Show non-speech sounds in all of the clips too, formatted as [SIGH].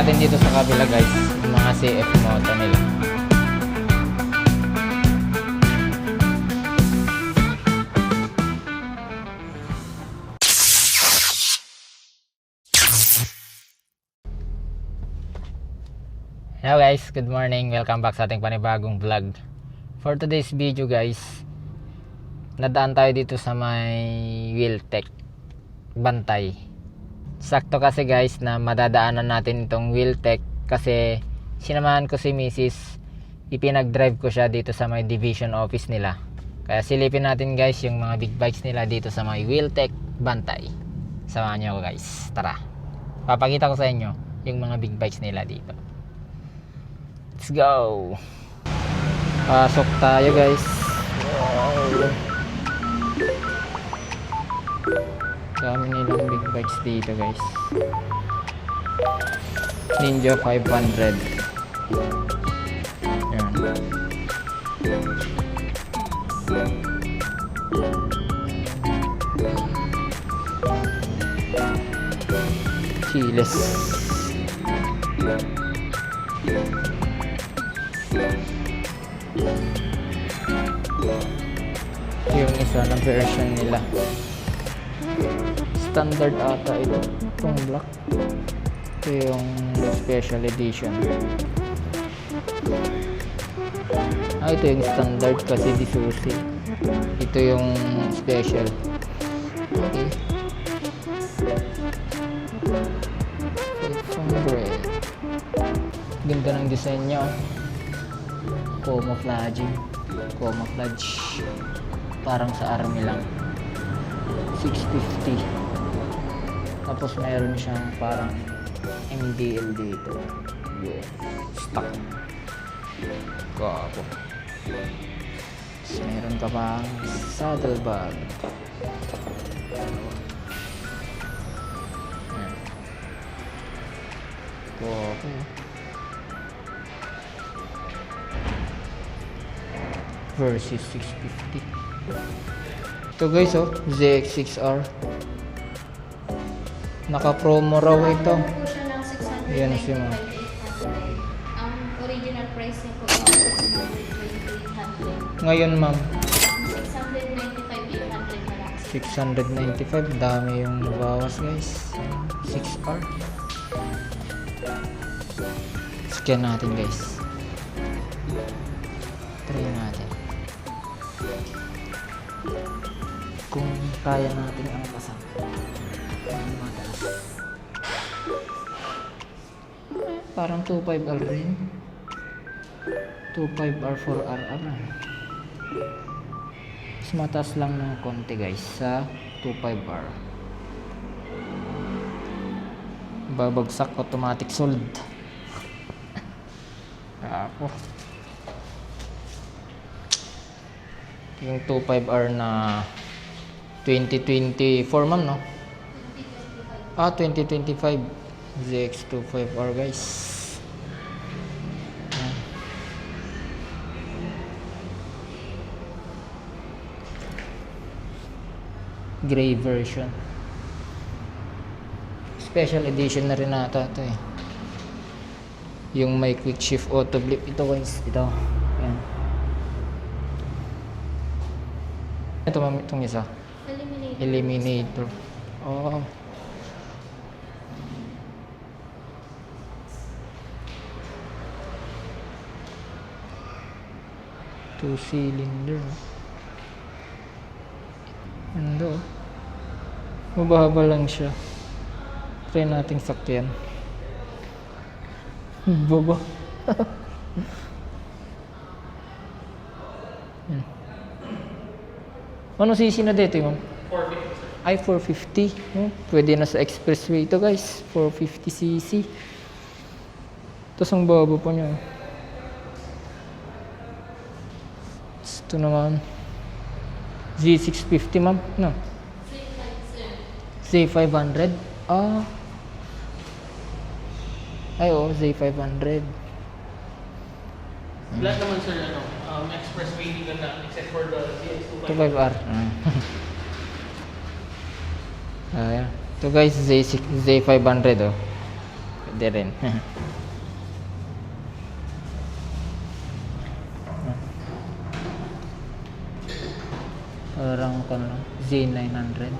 natin dito sa kabila guys, yung mga CF moto nila. Hello guys, good morning. Welcome back sa ating panibagong vlog. For today's video guys, nadaan tayo dito sa may Wheeltech Bantay. Sakto kasi guys na madadaanan natin itong Wheeltech kasi sinamahan ko si Mrs. Ipinag-drive ko siya dito sa may division office nila. Kaya silipin natin guys yung mga big bikes nila dito sa may Wheeltech Bantay. Samahan niyo ako guys. Tara. Papakita ko sa inyo yung mga big bikes nila dito. Let's go. Pasok tayo guys. Wow. Dami nilang big bikes dito guys. Ninja 500. Yan. Chiles. Yung isa na version nila. Standard ata ito. Itong black. Ito yung special edition. Ah, ito yung standard kasi di susi. Ito yung special. Okay. 500. Ganda ng design niya. oh. Camouflaging. Camouflage. Parang sa army lang. 650. Tapos meron siyang parang MDL dito. Yun. Stock. Gapo. Tapos meron ka pang saddlebag. Gapo. Versus 650. Ito guys oh, ZX6R. Naka-promo raw ito. Po siya ng 600 Yan si ma'am. Ang original price niya po is 628 Ngayon ma'am, 695 800 na lang. 695. Dami yung nabawas guys. 6R. Scan natin guys. Try natin. Kung kaya natin ang pasang. Eh, Parang 25R rin. 25R 4RR. Mas mataas lang ng konti guys sa 25R. Babagsak automatic sold. [LAUGHS] Ako. Yung 25R na 2024 ma'am no? Ah, 2025 ZX25R guys. Ayan. Gray version. Special edition na rin ata ito eh. Yung may quick shift auto blip ito guys. Ito. Ayan. Ito ma'am itong isa. Eliminator. Eliminator. Oh. Two cylinder. Ano? Mababa lang siya. Try nating sakyan. Baba. Yan. Ano sisi na dito, ma'am? Ay, 450. Hmm? Pwede na sa expressway ito, guys. 450cc. Tapos ang baba pa niya. Tapos Ito naman. Z650, ma'am. No. Z500. Ah. Ay, oo. Z500. Lahat naman sir, ano, um, expressway legal na except for the CX2 Ito 5R. Ayan. Ito guys, Z6, Z500 oh. Pwede rin. [LAUGHS] Ano, Z900.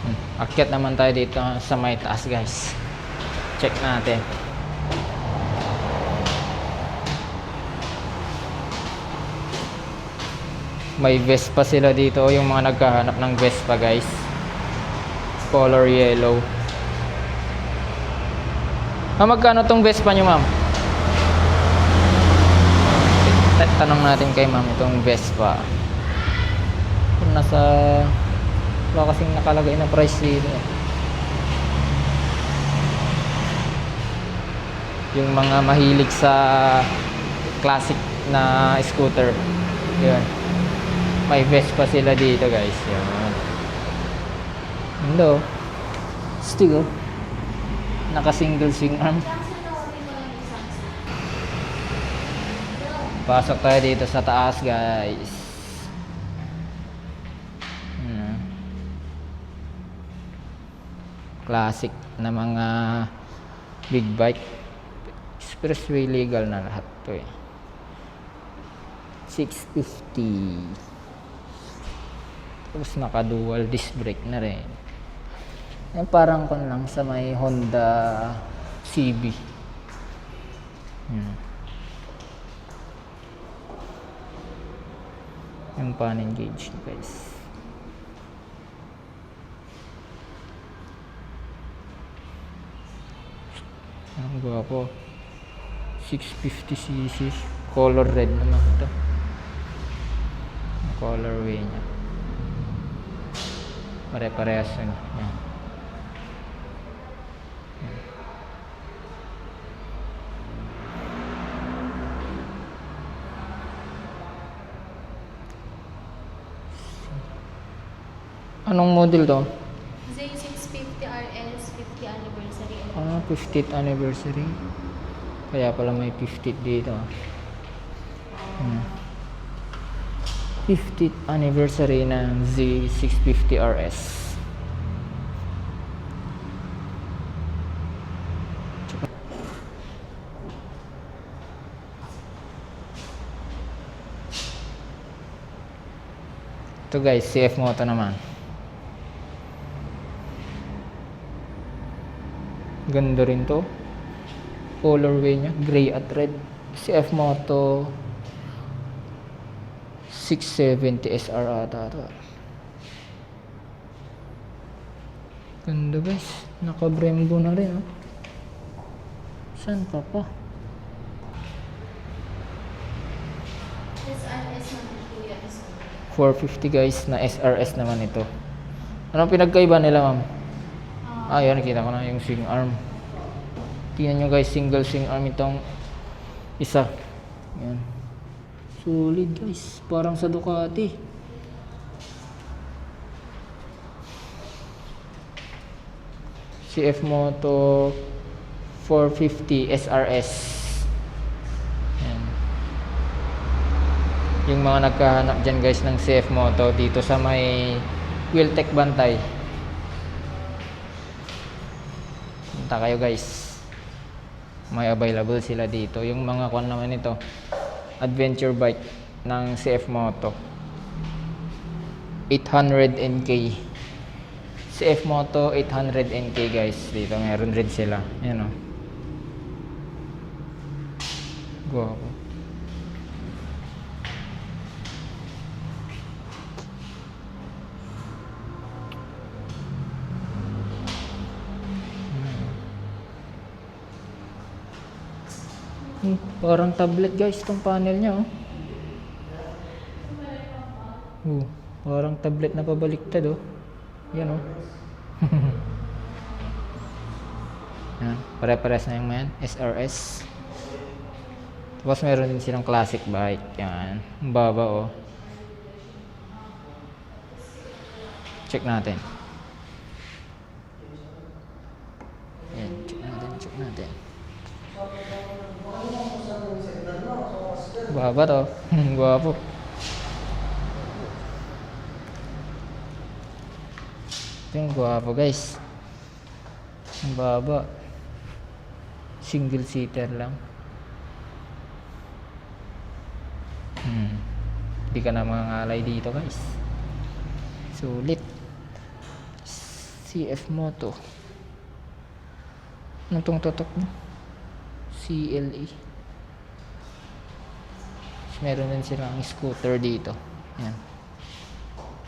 Hmm. Akyat naman tayo dito sa may taas guys. Check natin. May Vespa sila dito. Yung mga naghahanap ng Vespa guys. Color yellow. Ah, magkano tong Vespa nyo ma'am? Tanong natin kay ma'am itong Vespa. Kung nasa... Wala kasing nakalagay na price dito. eh. Yung mga mahilig sa classic na scooter. Yun. May Vespa sila dito guys. Yun. Hello. Stigo. Naka single swing arm. Samsung na ulit mo lang yung Samsung. Pasok tayo dito sa taas, guys. Hmm. Classic na mga big bike. Expressway legal na lahat to eh. 650. Tapos naka dual disc brake na rin. Yan parang kon lang sa may Honda CB. Hmm. Yung pan engage guys. Ang gwapo. 650cc color red naman ito. Ang colorway nya pare-parehas yun yan anong model to? Z650 RS 50 anniversary. Ah, 50th anniversary. Kaya pala may 50th dito. Hmm. 50th anniversary ng Z650 RS. Ito guys, CF Moto naman. Ganda rin to. Colorway niya, gray at red. CF Moto 670 SR ata to. Ganda guys. Naka-Brembo na rin oh. Saan pa pa? SRS naman kuya is 450 guys na SRS naman ito. Anong pinagkaiba nila ma'am? Ah, yan. Nakita ko na yung swing arm. Tingnan nyo guys, single swing arm itong isa. Yan. Solid guys. Parang sa Ducati. CF Moto 450 SRS. Yan. Yung mga nagkahanap dyan guys ng CF Moto dito sa may Wheeltech Bantay. Punta kayo guys. May available sila dito. Yung mga kwan naman ito, adventure bike ng CF Moto. 800 NK. CF Moto 800 NK guys. Dito meron rin sila. Ayan o. Guwapo. Hmm, parang tablet guys tong panel niya oh. Oh, parang tablet na pabaliktad oh. Yan oh. [LAUGHS] Yan, pare-pares na yung yan, SRS. Tapos meron din silang classic bike. Yan, baba oh. Check natin. Yan, check natin, check natin. Baba to. [LAUGHS] Gwapo. Ito yung gwapo guys. Baba. Single seater lang. Hmm. Hindi ka na mangangalay dito guys. Sulit. CF Moto. Anong tong totok mo? CLA. Meron din silang scooter dito. Yan.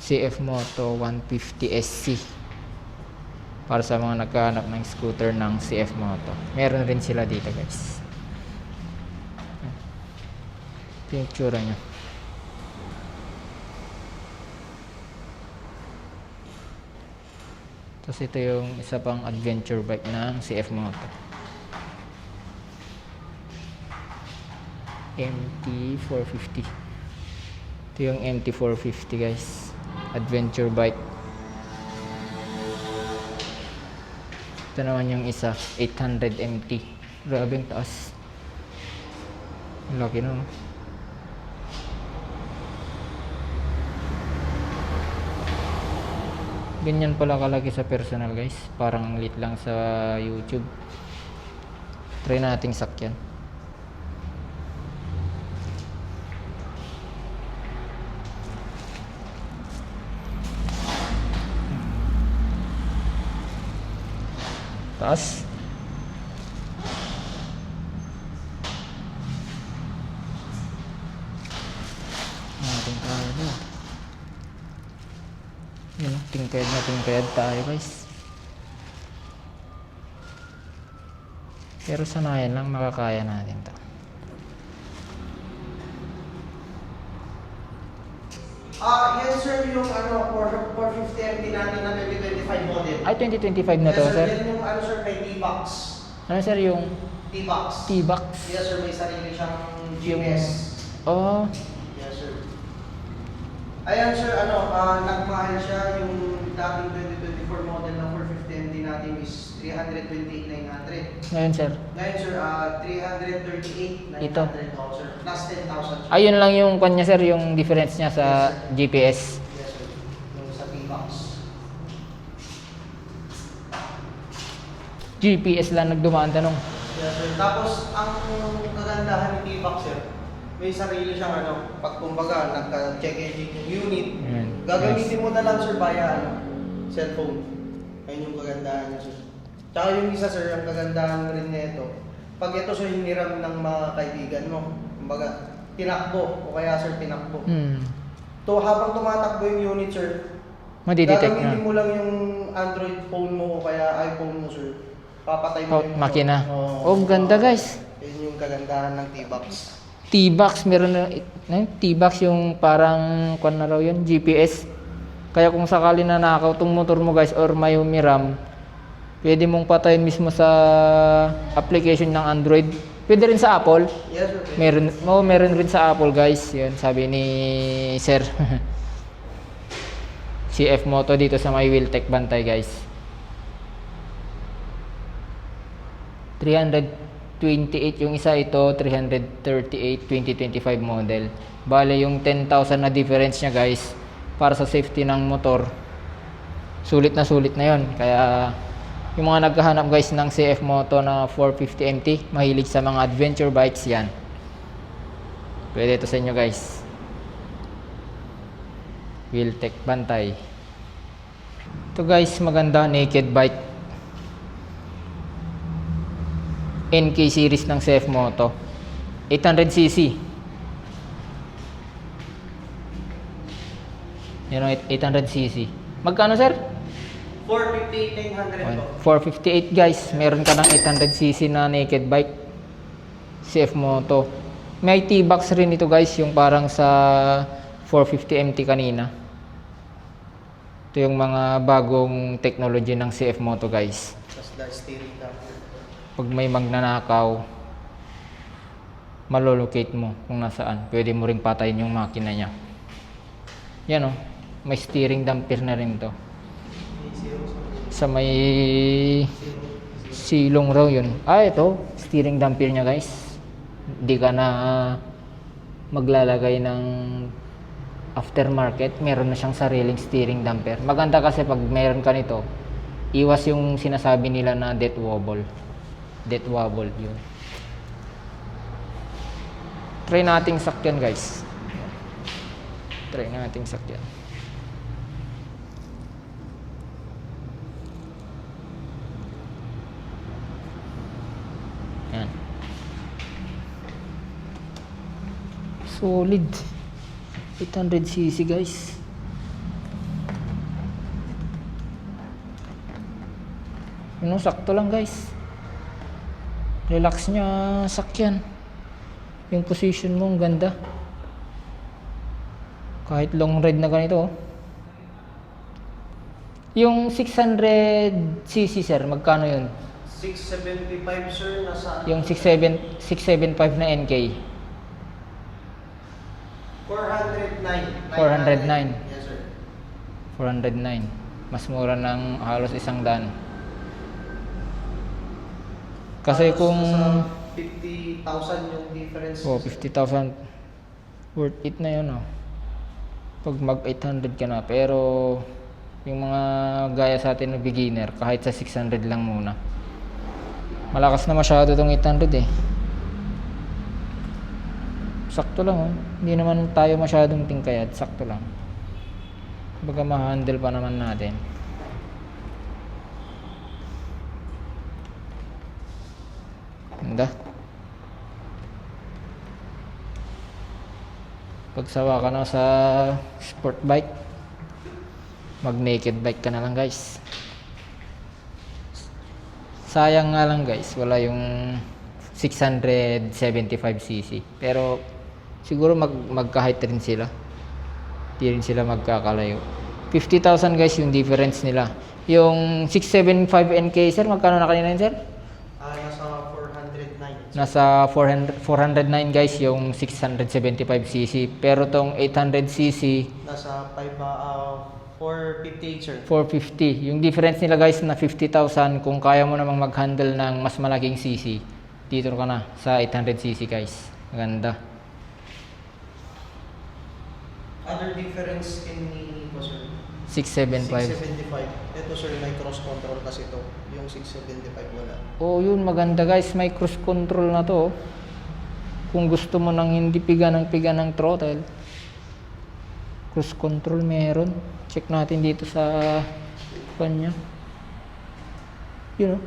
CF Moto 150 SC. Para sa mga naghahanap ng scooter ng CF Moto. Meron rin sila dito guys. Ito yung tsura niya. Tapos ito yung isa pang adventure bike ng CF Moto. MT450. Ito yung MT450 guys. Adventure bike. Ito naman yung isa, 800 MT. Grabe ang taas. Laki no. Ganyan pala kalaki sa personal guys. Parang ang lit lang sa YouTube. Try nating sakyan. Taas. Ating tayo. Yun, tingkayad na tingkayad tayo guys. Pero sanayan lang, makakaya natin to. Ah, yan sir yung ano, 4- 450 MT natin na 2025 model. Ay, 2025 na to, yes, sir. Yung ano sir, T-box. Ano sir yung T-box. T-box? Yes sir, may sarili siyang GPS. Oh, Yes sir. Ayan sir, ano, ah, nagmahal siya yung dating 2024 model na 450 MT natin is 328,900. ngayon sir. Ngayon sir, ah 338,900 Ito. oh, sir. Plus 10,000 sir. Ayun lang yung kanya sir, yung difference niya sa GPS. Yes sir. Yung sa T-box. GPS lang nagdumaan tanong. Yes, sir. Tapos, ang kagandahan ni T-Box, sir, may sarili siyang ano, pag kumbaga, nagka-check engine yung unit, Ayan. gagamitin mo na lang, sir, via ano, cellphone. Ayun yung kagandahan niya, sir. Tsaka yung isa, sir, ang kagandahan rin nito, pag ito, sir, hiniram ng mga kaibigan mo, kumbaga, tinakbo, o kaya, sir, tinakbo. Hmm. To, habang tumatakbo yung unit, sir, Madidetect gagamitin na. mo lang yung Android phone mo o kaya iPhone mo, sir. Papatay mo Oh, yung makina. Oo. Oh, ganda guys. Yun yung kagandahan ng T-Box. T-box meron na eh, T-box yung parang kwan na raw yun, GPS. Kaya kung sakali na nakaw tong motor mo guys or may umiram, pwede mong patayin mismo sa application ng Android. Pwede rin sa Apple. Yes, sir. Meron, oh, meron rin sa Apple guys. Yun, sabi ni Sir. [LAUGHS] CF Moto dito sa may Wheeltech Bantay guys. 328 yung isa ito, 338 2025 model. Bale yung 10,000 na difference niya guys para sa safety ng motor. Sulit na sulit na yon. Kaya yung mga naghahanap guys ng CF Moto na 450 MT, mahilig sa mga adventure bikes yan. Pwede ito sa inyo guys. Wheeltech Bantay. Ito guys, maganda naked bike. NK series ng CF Moto. 800cc. Yan ang 800cc. Magkano sir? 458,900 po. 458 guys. Meron ka ng 800cc na naked bike. CF Moto. May T-box rin ito guys. Yung parang sa 450 MT kanina. Ito yung mga bagong technology ng CF Moto guys. Tapos steering. Pag may magnanakaw, malolocate mo kung nasaan. Pwede mo ring patayin yung makina niya. Yan o. May steering damper na rin to. Sa may silong raw yun. Ah, ito. Steering damper niya guys. Hindi ka na maglalagay ng aftermarket, meron na siyang sariling steering damper. Maganda kasi pag meron ka nito, iwas yung sinasabi nila na death wobble. Death wobble yun. Try nating sakyan guys. Try nating sakyan. Yan. Solid. 800cc guys. Yun, sakto lang guys. Relax niya sakyan. Yung position mo, ang ganda. Kahit long ride na ganito. oh. Yung 600cc sir, magkano yun? 675 sir, nasa Yung 67 675 na NK. 409. 409. Yes sir. 409. Mas mura ng halos isang daan. Kasi kung nasa 50,000 yung difference. oh, 50,000 worth it na yun oh. Pag mag 800 ka na pero yung mga gaya sa atin na beginner kahit sa 600 lang muna. Malakas na masyado tong 800 eh. Sakto lang oh. Hindi naman tayo masyadong tingkayad, sakto lang. Baga ma-handle pa naman natin. Ganda. Pagsawa ka na sa sport bike, mag naked bike ka na lang guys. Sayang nga lang guys, wala yung 675cc. Pero siguro mag magka-height rin sila. Di rin sila magkakalayo. 50,000 guys yung difference nila. Yung 675 NK sir, magkano na kanina yun sir? Nasa 409. Nasa 400, 409 guys yung 675cc. Pero tong 800cc, Nasa 5 ah 458 sir. 450. Yung difference nila guys na 50,000 kung kaya mo namang mag-handle ng mas malaking cc. Dito ka na sa 800cc guys. Maganda. Other difference in sir. 675. 675. Ito sir, may cross control kasi to. Yung 675 wala. Oh, yun maganda guys. May cruise control na to. oh. Kung gusto mo nang hindi piga ng piga ng throttle. Cruise control meron. Check natin dito sa kanya. Yun oh.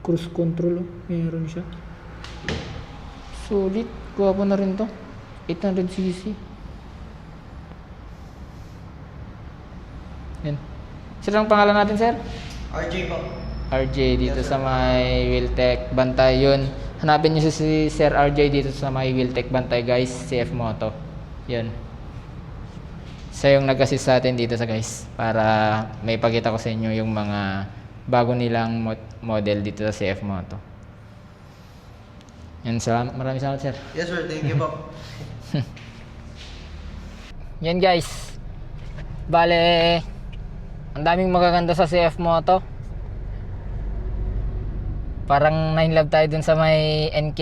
Cruise control oh. Meron siya. Solid. Gwapo na rin to. 800cc. Yan. Sino ang pangalan natin, sir? RJ po. RJ dito Yes, sa may Wiltec Bantay yun. Hanapin niyo si, si Sir RJ dito sa may Wiltec Bantay guys, CF Moto. Yun. Siya yung nag-assist sa atin dito sa guys para may pakita ko sa inyo yung mga bago nilang mo- model dito sa CF Moto. Yan, salamat. Maraming salamat sir. Yes sir, thank you po. [LAUGHS] Yan guys. Bale, ang daming magaganda sa CF Moto. Parang 9 love tayo dun sa may NK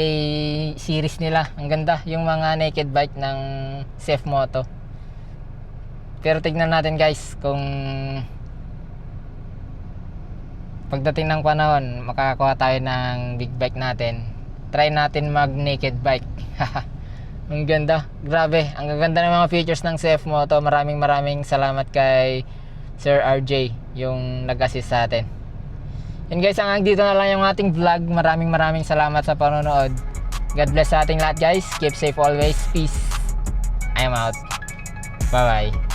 series nila. Ang ganda yung mga naked bike ng CF Moto. Pero tignan natin guys kung pagdating ng panahon makakakuha tayo ng big bike natin. Try natin mag naked bike. [LAUGHS] Ang ganda. Grabe. Ang gaganda ng mga features ng CF Moto. Maraming maraming salamat kay Sir RJ yung nag-assist sa atin. Yan guys, hanggang dito na lang yung ating vlog. Maraming maraming salamat sa panonood. God bless sa ating lahat guys. Keep safe always. Peace. I'm out. Bye-bye.